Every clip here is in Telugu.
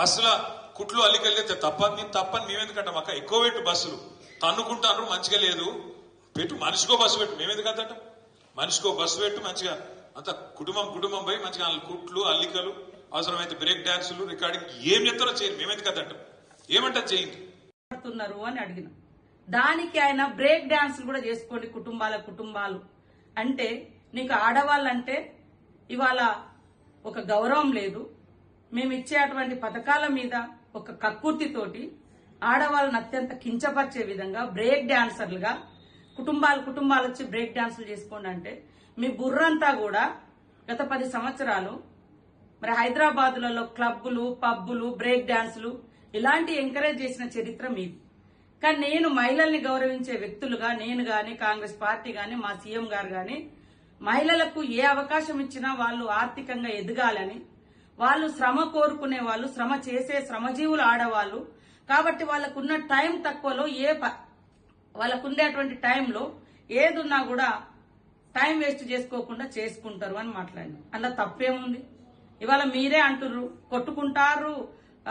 బస్సుల కుట్లు అల్లికెళ్ళితే తప్పని నేను తప్పని మేమెందుకంటాం అక్క? ఎక్కువ పెట్టు బస్సులు. తన్నుకుంటాను మంచిగా లేదు. పెట్టు మనిషికో బస్సు పెట్టు. మేమెందుకు మనిషికో బస్సు పెట్టు మంచిగా. అంత కుటుంబం కుటుంబం పోయి మంచిగా కుట్లు అల్లికలు అవసరమైతే బ్రేక్ డాన్సులు రికార్డింగ్ ఏం చెప్తారో చేయండి మేమెందుకు ఏమంటారు చేయండి? అని అడిగిన. దానికి ఆయన బ్రేక్ డాన్స్ కూడా చేసుకోండి కుటుంబాల కుటుంబాలు. అంటే నీకు ఆడవాళ్ళంటే ఇవాళ ఒక గౌరవం లేదు. మేము ఇచ్చేటువంటి పథకాల మీద ఒక కక్కుర్తితోటి ఆడవాళ్ళని అత్యంత కించపరిచే విధంగా బ్రేక్ డాన్సర్లుగా కుటుంబాలు కుటుంబాలు వచ్చి బ్రేక్ డాన్సులు చేసుకోండి అంటే మీ బుర్రంతా కూడా గత పది సంవత్సరాలు మరి హైదరాబాదులలో క్లబ్బులు పబ్బులు బ్రేక్ డాన్సులు ఇలాంటి ఎంకరేజ్ చేసిన చరిత్ర మీది. కానీ నేను మహిళల్ని గౌరవించే వ్యక్తులుగా నేను గాని కాంగ్రెస్ పార్టీ గాని మా సీఎం గారు గాని మహిళలకు ఏ అవకాశం ఇచ్చినా వాళ్ళు ఆర్థికంగా ఎదగాలని వాళ్ళు శ్రమ కోరుకునే వాళ్ళు శ్రమ చేసే శ్రమజీవులు ఆడవాళ్ళు. కాబట్టి వాళ్ళకున్న టైం తక్కువలో ఏ ప- వాళ్ళకు టైంలో ఏదున్నా కూడా టైం వేస్ట్ చేసుకోకుండా చేసుకుంటారు అని మాట్లాడినాం. అందులో తప్పేముంది? ఇవాళ మీరే అంటుర్రు కొట్టుకుంటారు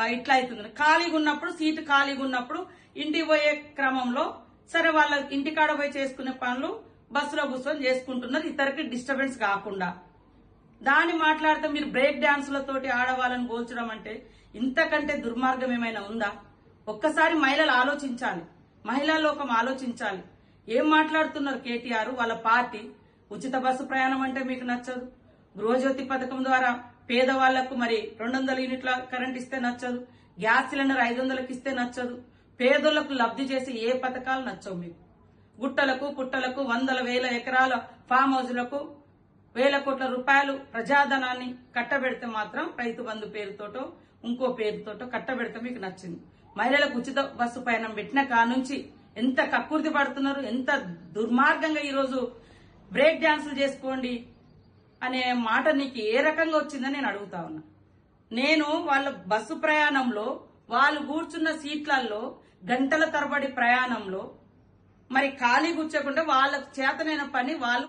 ఇట్లా అవుతుంది ఖాళీగా ఉన్నప్పుడు సీటు ఖాళీగా ఉన్నప్పుడు ఇంటికి పోయే క్రమంలో సరే వాళ్ళ ఇంటికాడ పోయి చేసుకునే పనులు బస్సులో కూర్చొని చేసుకుంటున్నారు. ఇతరికి డిస్టర్బెన్స్ కాకుండా. దాన్ని మాట్లాడితే మీరు బ్రేక్ డాన్సులతోటి ఆడవాళ్ళని పోల్చడం అంటే ఇంతకంటే దుర్మార్గం ఏమైనా ఉందా? ఒక్కసారి మహిళలు ఆలోచించాలి. మహిళా లోకం ఆలోచించాలి. ఏం మాట్లాడుతున్నారు కేటీఆర్? వాళ్ళ పార్టీ ఉచిత బస్సు ప్రయాణం అంటే మీకు నచ్చదు. గృహజ్యోతి పథకం ద్వారా పేదవాళ్ళకు మరి రెండు వందల యూనిట్ల కరెంట్ ఇస్తే నచ్చదు. గ్యాస్ సిలిండర్ ఐదు వందలకు ఇస్తే నచ్చదు. పేదోళ్ళకు లబ్ధి చేసే ఏ పథకాలు నచ్చవు మీకు? గుట్టలకు పుట్టలకు వందల వేల ఎకరాల ఫామ్ హౌజ్లకు వేల కోట్ల రూపాయలు ప్రజాధనాన్ని కట్టబెడితే మాత్రం రైతు బంధు పేరుతోటో ఇంకో పేరుతోటో కట్టబెడితే మీకు నచ్చింది. మహిళలకు ఉచిత బస్సు పయనం పెట్టిన కానుంచి ఎంత కక్కుర్తి పడుతున్నారు ఎంత దుర్మార్గంగా ఈరోజు బ్రేక్ డాన్సులు చేసుకోండి అనే మాట నీకు ఏ రకంగా వచ్చిందని నేను అడుగుతా ఉన్నా. నేను వాళ్ళ బస్సు ప్రయాణంలో వాళ్ళు కూర్చున్న సీట్లలో గంటల తరబడి ప్రయాణంలో మరి ఖాళీ కూర్చోకుండా వాళ్ళకు చేతనైన పని వాళ్ళు